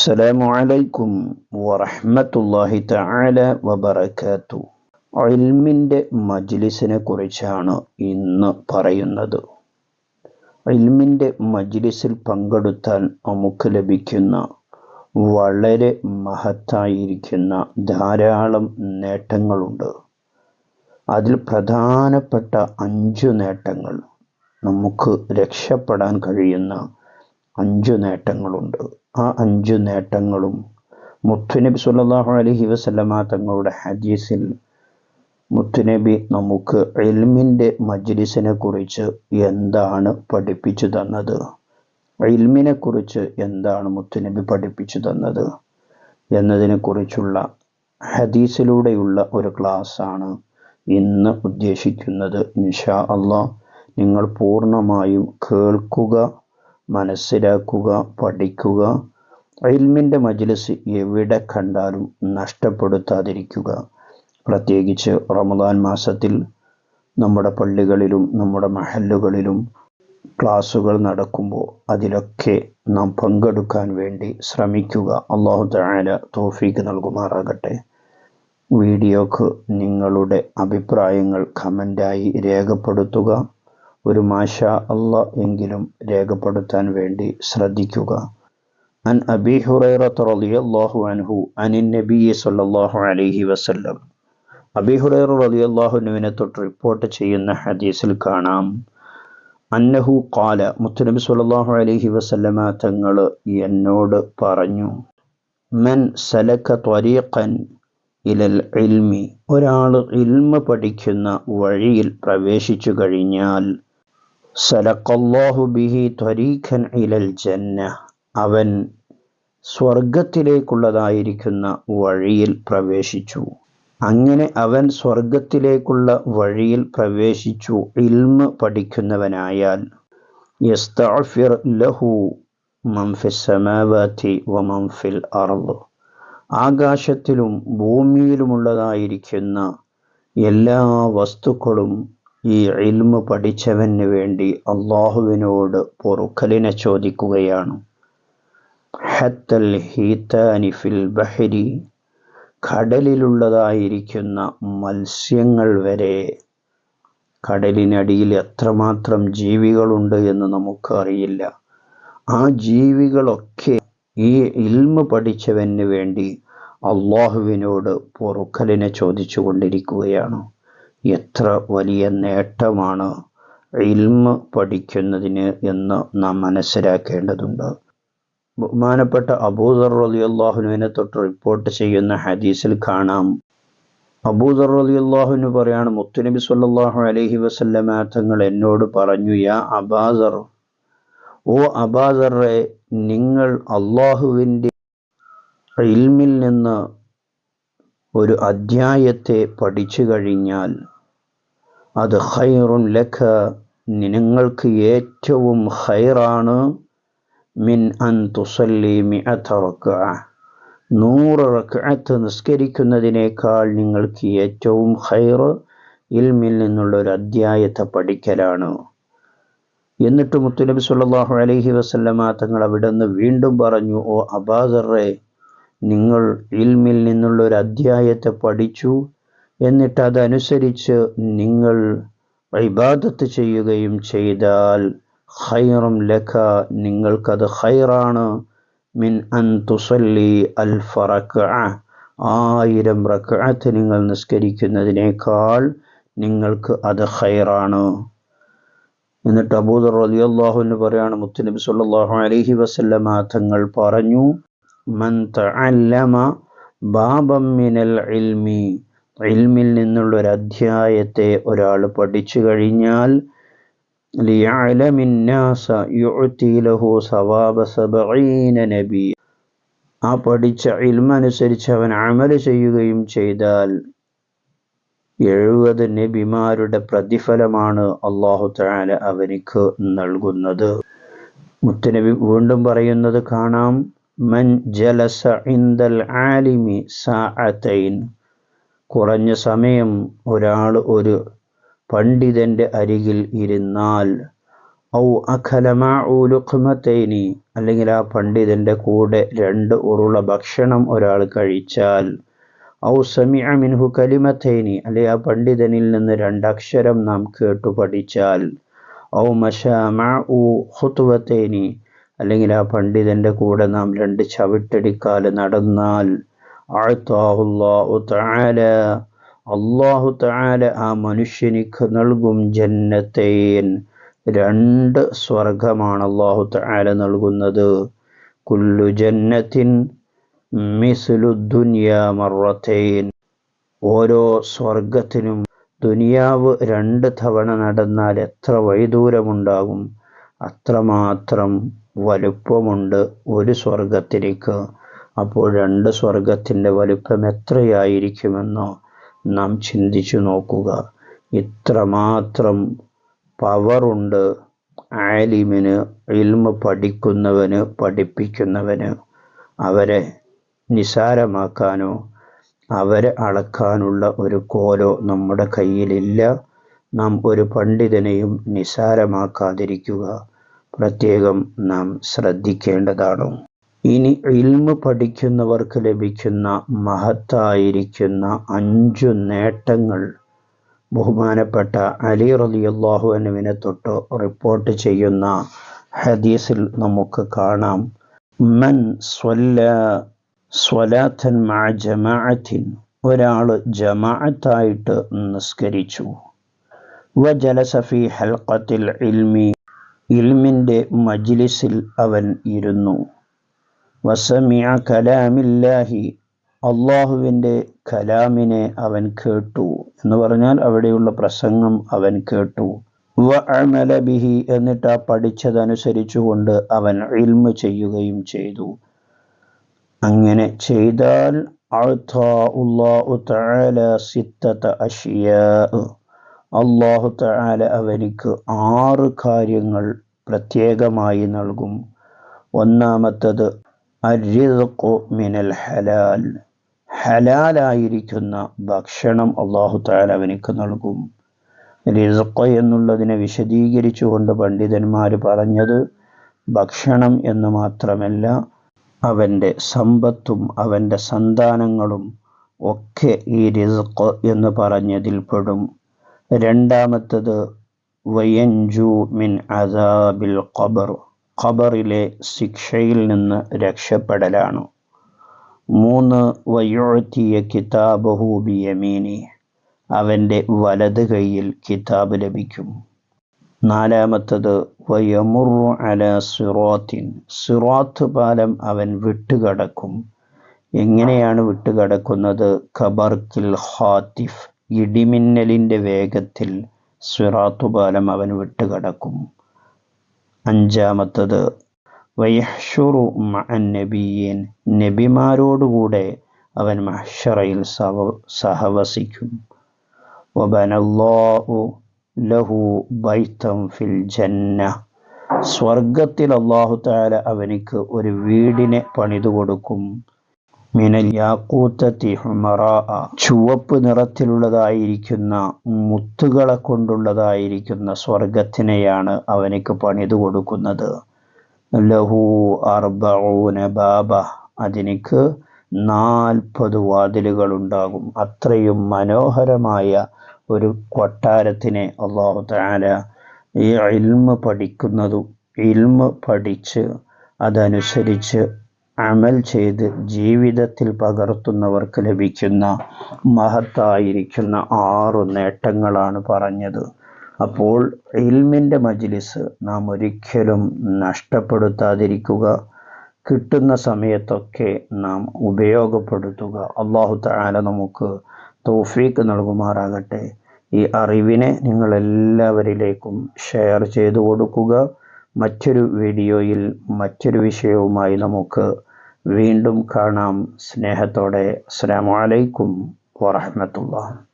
അസ്സലാമു അലൈക്കും വറഹ്മത്തുള്ളാഹി തആല വബറകാതു ഇൽമിന്റെ മജ്ലിസിനെ കുറിച്ചാണ് ഇന്ന് പറയുന്നത്. ഇൽമിന്റെ മജ്ലിസിൽ പങ്കെടുത്താൽ നമുക്ക് ലഭിക്കുന്ന വളരെ മഹത്തായിരിക്കുന്ന ധാരാളം നേട്ടങ്ങളുണ്ട്. അതിൽ പ്രധാനപ്പെട്ട അഞ്ചു നേട്ടങ്ങൾ നമുക്ക് രക്ഷപ്പെടാൻ കഴിയുന്ന അഞ്ചു നേട്ടങ്ങളുണ്ട്. ആ അഞ്ചു നേട്ടങ്ങളും മുത്തുനബി സല്ലല്ലാഹു അലൈഹി വസല്ലമ തങ്ങളുടെ ഹദീസിൽ മുത്തുനബി നമുക്ക് ഇൽമിന്റെ മജ്ലിസിനെ കുറിച്ച് എന്താണ് പഠിപ്പിച്ചു തന്നത്? ഇൽമിനെ കുറിച്ച് എന്താണ് മുത്തുനബി പഠിപ്പിച്ചു തന്നത്? എന്നതിനെ കുറിച്ചുള്ള ഹദീസിലൂടെയുള്ള ഒരു ക്ലാസ്സാണ് ഇന്ന് ഉദ്ദേശിക്കുന്നത്. ഇൻഷാ അള്ളാഹ് നിങ്ങൾ പൂർണമായും കേൾക്കുക. മനസ്സിലാക്കുക പഠിക്കുക. ഇൽമിന്റെ മജ്ലിസ് എവിടെ കണ്ടാലും നഷ്ടപ്പെടുത്താതിരിക്കുക. പ്രത്യേകിച്ച് റമദാൻ മാസത്തിൽ നമ്മുടെ പള്ളികളിലും നമ്മുടെ മഹല്ലുകളിലും ക്ലാസ്സുകൾ നടക്കുമ്പോൾ അതിലൊക്കെ നാം പങ്കെടുക്കാൻ വേണ്ടി ശ്രമിക്കുക. അള്ളാഹു തആല തോഫീക്ക് നൽകുമാറാകട്ടെ. വീഡിയോക്ക് നിങ്ങളുടെ അഭിപ്രായങ്ങൾ കമന്റായി രേഖപ്പെടുത്തുക. ഒരു മാഷ അല്ല എങ്കിലും രേഖപ്പെടുത്താൻ വേണ്ടി ശ്രദ്ധിക്കുക. അൻ അബി ഹുറൈറത്ത് അൻഹു അനിൻ നബി സല്ലല്ലാഹു അലൈഹി വസല്ലം. അബി ഹുറൈറ റളിയല്ലാഹുവിനെ തൊട്ട് റിപ്പോർട്ട് ചെയ്യുന്ന ഹദീസിൽ കാണാം. അന്നഹു ഖാല മുത്തുനബി സല്ലല്ലാഹു അലൈഹി വസല്ലമ തങ്ങൾ എന്നോട് പറഞ്ഞു മൻ സലക ത്വരീഖൻ ഇലൽ ഇൽമി. ഒരാൾ ഇൽമ പഠിക്കുന്ന വഴിയിൽ പ്രവേശിച്ചു കഴിഞ്ഞാൽ സലക്കല്ലാഹു ബിഹി ത്വരീഖൻ ഇലൽ ജന്ന. അവൻ സ്വർഗത്തിലേക്കുള്ളതായിരിക്കുന്ന വഴിയിൽ പ്രവേശിച്ചു. അങ്ങനെ അവൻ സ്വർഗത്തിലേക്കുള്ള വഴിയിൽ പ്രവേശിച്ചു. ഇൽമ പഠിക്കുന്നവനായാൽ യസ്തഫിർ ലഹു മംഫിസ് വ മംഫിൽ അർദ്. ആകാശത്തിലും ഭൂമിയിലുമുള്ളതായിരിക്കുന്ന എല്ലാ വസ്തുക്കളും ഈ ഇൽമ പഠിച്ചവന് വേണ്ടി അള്ളാഹുവിനോട് പൊറുക്കലിനെ ചോദിക്കുകയാണ്. ഹത്തൽ ഹീത്താനി ഫിൽ ബഹരി കടലിലുള്ളതായിരിക്കുന്ന മത്സ്യങ്ങൾ വരെ കടലിനടിയിൽ എത്രമാത്രം ജീവികളുണ്ട് എന്ന് നമുക്ക് അറിയില്ല ആ ജീവികളൊക്കെ ഈ ഇൽമ പഠിച്ചവന് വേണ്ടി അള്ളാഹുവിനോട് പൊറുക്കലിനെ ചോദിച്ചു കൊണ്ടിരിക്കുകയാണ് എത്ര വലിയ നേട്ടമാണ് ഇൽമ പഠിക്കുന്നതിന് എന്ന് നാം മനസ്സിലാക്കേണ്ടതുണ്ട്. ബഹുമാനപ്പെട്ട അബൂദർ റലി അള്ളാഹുനുവിനെ തൊട്ട് റിപ്പോർട്ട് ചെയ്യുന്ന ഹദീസിൽ കാണാം. അബൂദർ റലി അള്ളാഹുനു പറയാണ് മുത്തുനബി സല്ലാഹു അലഹി വസല്ലമ എന്നോട് പറഞ്ഞു യാ അബാദർ ഓ അബാദറെ നിങ്ങൾ അള്ളാഹുവിന്റെ ഇൽമിൽ നിന്ന് ഒരു അധ്യായത്തെ പഠിച്ചു കഴിഞ്ഞാൽ അത് ഹൈറുൻ ലഖ നിങ്ങൾക്ക് ഏറ്റവും ഹൈറാണ് മിൻ അൻ തുസല്ലി മി റക്അ. നൂറ് റക്അത്ത് നിസ്കരിക്കുന്നതിനേക്കാൾ നിങ്ങൾക്ക് ഏറ്റവും ഹൈറ് ഇൽമിൽ നിന്നുള്ള ഒരു അധ്യായത്തെ പഠിക്കലാണ്. എന്നിട്ട് മുത്തുനബി സല്ലല്ലാഹു അലൈഹി വസല്ലമ തങ്ങൾ അവിടെ നിന്ന് വീണ്ടും പറഞ്ഞു ഓ അബാദറെ നിങ്ങൾ ഇൽമിൽ നിന്നുള്ള ഒരു അധ്യായത്തെ പഠിച്ചു. എന്നിട്ട് അതനുസരിച്ച് നിങ്ങൾ ഇബാദത്ത് ചെയ്യുകയും ചെയ്താൽ ഹൈറും ലഖ നിങ്ങൾക്കത് ഹൈറാണ് മിൻ അൻ തുസല്ലി അൽ ഫറക്ക ആയിരം റക്അത്ത് നിങ്ങൾ നിസ്കരിക്കുന്നതിനേക്കാൾ നിങ്ങൾക്ക് അത് ഹൈറാണ് എന്നിട്ട് അബൂദർ റളിയല്ലാഹുവിന് പറയാണ് മുത്തുനബി സല്ലാഹു അലഹി വസല്ലമ തങ്ങൾ പറഞ്ഞു മൻ തഅല്ലമ ബാബം മിനൽ ഇൽമി ഇൽമിൽ നിന്നുള്ള ഒരു അധ്യായത്തെ ഒരാൾ പഠിച്ചു കഴിഞ്ഞാൽ ആ പഠിച്ച ഇൽമനുസരിച്ച് അവൻ അമൽ ചെയ്യുകയും ചെയ്താൽ എഴുപത് നബിമാരുടെ പ്രതിഫലമാണ് അള്ളാഹു താല അവനിക്ക് നൽകുന്നത്. മുത്തനബി വീണ്ടും പറയുന്നത് കാണാം മൻ ജലസ ഇൻദൽ ആലിമി സാഅത്തൈൻ കുറഞ്ഞ സമയം ഒരാൾ ഒരു പണ്ഡിതന്റെ അരികിൽ ഇരുന്നാൽ ഔ അഖലമാഉലുഖ്മത്തൈനി അല്ലെങ്കിൽ ആ പണ്ഡിതന്റെ കൂടെ രണ്ട് ഉരുള ഭക്ഷണം ഒരാൾ കഴിച്ചാൽ ഔ സമിഅ മിൻഹു കലിമത്തേനി അല്ലെ ആ പണ്ഡിതനിൽ നിന്ന് രണ്ടക്ഷരം നാം കേട്ടു പഠിച്ചാൽ ഔ മഷാമഉ ഖുത്വത്തൈനി അല്ലെങ്കിൽ ആ പണ്ഡിതന്റെ കൂടെ നാം രണ്ട് ചവിട്ടടിക്കാൽ നടന്നാൽ അഅതാഹുല്ലാഹു താല അള്ളാഹു താല ആ മനുഷ്യനിക്ക് നൽകും ജന്നത്തേൻ രണ്ട് സ്വർഗമാണ് അള്ളാഹു താല നൽകുന്നത്. കുല്ലു ജന്നത്തിൻ മിസ്ലു ദുനിയ മറത്തേൻ. ഓരോ സ്വർഗത്തിനും ദുനിയാവ് രണ്ട് തവണ നടന്നാൽ എത്ര വൈദൂരമുണ്ടാകും അത്രമാത്രം വലുപ്പമുണ്ട് ഒരു സ്വർഗത്തിലേക്ക് അപ്പോൾ രണ്ട് സ്വർഗത്തിന്റെ വലുപ്പം എത്രയായിരിക്കുമെന്നോ നാം ചിന്തിച്ചു നോക്കുക. ഇത്രമാത്രം പവറുണ്ട് ആലിമിന് ഇൽമ പഠിക്കുന്നവന് പഠിപ്പിക്കുന്നവന്. അവരെ നിസാരമാക്കാനോ അവരെ അളക്കാനുള്ള ഒരു കോലോ നമ്മുടെ കയ്യിലില്ല. നാം ഒരു പണ്ഡിതനെയും നിസാരമാക്കാതിരിക്കുക. പ്രത്യേകം നാം ശ്രദ്ധിക്കേണ്ടതാണ്. ഇനി ഇൽമ പഠിക്കുന്നവർക്ക് ലഭിക്കുന്ന മഹത്തായിരിക്കുന്ന അഞ്ചു നേട്ടങ്ങൾ. ബഹുമാനപ്പെട്ട അലി റളിയല്ലാഹു അനുവിനെ തൊട്ട് റിപ്പോർട്ട് ചെയ്യുന്ന ഹദീസിൽ നമുക്ക് കാണാം. മൻ സ്വല്ല സ്വലാത്തൻ മാ ജമാഅത്തിൻ. ഒരാൾ ജമാഅത്തായിട്ട് നിസ്കരിച്ചു. വ ജലസഫി ഹൽക്കത്തിൽ ഇൽമി. ഇൽമിന്റെ മജ്ലിസിൽ അവൻ ഇരുന്നു. വസമിയ കലാമില്ലാഹി. അള്ളാഹുവിന്റെ കലാമിനെ അവൻ കേട്ടു എന്ന് പറഞ്ഞാൽ അവിടെയുള്ള പ്രസംഗം അവൻ കേട്ടു. ബിഹി എന്നിട്ട് ആ പഠിച്ചതനുസരിച്ചുകൊണ്ട് അവൻ ഇൽമ ചെയ്യുകയും ചെയ്തു. അങ്ങനെ ചെയ്താൽ അള്ളാഹു തആല അവനിക്ക് ആറ് കാര്യങ്ങൾ പ്രത്യേകമായി നൽകും. ഒന്നാമത്തത് മിനൽ ഹലാൽ. ഹലാലായിരിക്കുന്ന ഭക്ഷണം അള്ളാഹു താല അവനിക്ക് നൽകും. റിസഖ് എന്നുള്ളതിനെ വിശദീകരിച്ചുകൊണ്ട് പണ്ഡിതന്മാർ പറഞ്ഞത് ഭക്ഷണം എന്ന് മാത്രമല്ല അവന്റെ സമ്പത്തും അവന്റെ സന്താനങ്ങളും ഒക്കെ ഈ റിസ്ഖ് എന്ന് പറഞ്ഞതിൽ പെടും. രണ്ടാമത്തത് വയൻജു മിൻ അസാബിൽ ഖബർ. ഖബറിലെ ശിക്ഷയിൽ നിന്ന് രക്ഷപ്പെടലാണ്. മൂന്ന് വയോഴ്ത്തിയ കിതാബഹു ബിയമീനി അവന്റെ വലത് കൈയിൽ കിതാബ് ലഭിക്കും. നാലാമത്തത് വയമുറു അല സിറോത്തിൻ സിറോത്ത് പാലം അവൻ വിട്ടുകടക്കും. എങ്ങനെയാണ് വിട്ടുകടക്കുന്നത്? ഖബർക്കിൽ ഹാത്തിഫ് ഇടിമിന്നലിന്റെ വേഗത്തിൽ സിറാത്തു പാലം അവൻ വിട്ടുകടക്കും. അഞ്ചാമത്തത് വയഹ്ഷുറു നബിയീൻ. നബിമാരോടുകൂടെ അവൻ മഹ്ഷറയിൽ സഹ സഹവസിക്കും. വബനല്ലാഹു ലഹു ബൈത്തം ഫിൽ ജന്ന. സ്വർഗത്തിൽ അള്ളാഹു താല അവനിക്ക് ഒരു വീടിനെ പണിതു കൊടുക്കും ചുവപ്പ് നിറത്തിലുള്ളതായിരിക്കുന്ന മുത്തുകളെ കൊണ്ടുള്ളതായിരിക്കുന്ന സ്വർഗത്തിനെയാണ് അവനിക്ക് പണിത് കൊടുക്കുന്നത്. ലഹു അർബഊന ബാബ. അതിനിക്ക് നാൽപ്പത് വാതിലുകൾ ഉണ്ടാകും അത്രയും മനോഹരമായ ഒരു കൊട്ടാരത്തിനെ അള്ളാഹു താല ഈ ഇൽമ പഠിക്കുന്നതും. ഇൽമ പഠിച്ച് അതനുസരിച്ച് അമൽ ചെയ്ത് ജീവിതത്തിൽ പകർത്തുന്നവർക്ക് ലഭിക്കുന്ന മഹത്തായിരിക്കുന്ന ആറു നേട്ടങ്ങളാണ് പറഞ്ഞത്. അപ്പോൾ ഇൽമിന്റെ മജ്ലിസ് നാം ഒരിക്കലും നഷ്ടപ്പെടുത്താതിരിക്കുക. കിട്ടുന്ന സമയത്തൊക്കെ നാം ഉപയോഗപ്പെടുത്തുക. അള്ളാഹു താല നമുക്ക് തൗഫീക്ക് നൽകുമാറാകട്ടെ. ഈ അറിവിനെ നിങ്ങളെല്ലാവരിലേക്കും ഷെയർ ചെയ്തു കൊടുക്കുക. മറ്റൊരു വീഡിയോയിൽ മറ്റൊരു വിഷയവുമായി നമുക്ക് വീണ്ടും കാണാം. സ്നേഹത്തോടെ. അസ്സാം വലൈക്കും വറഹമത്തുള്ള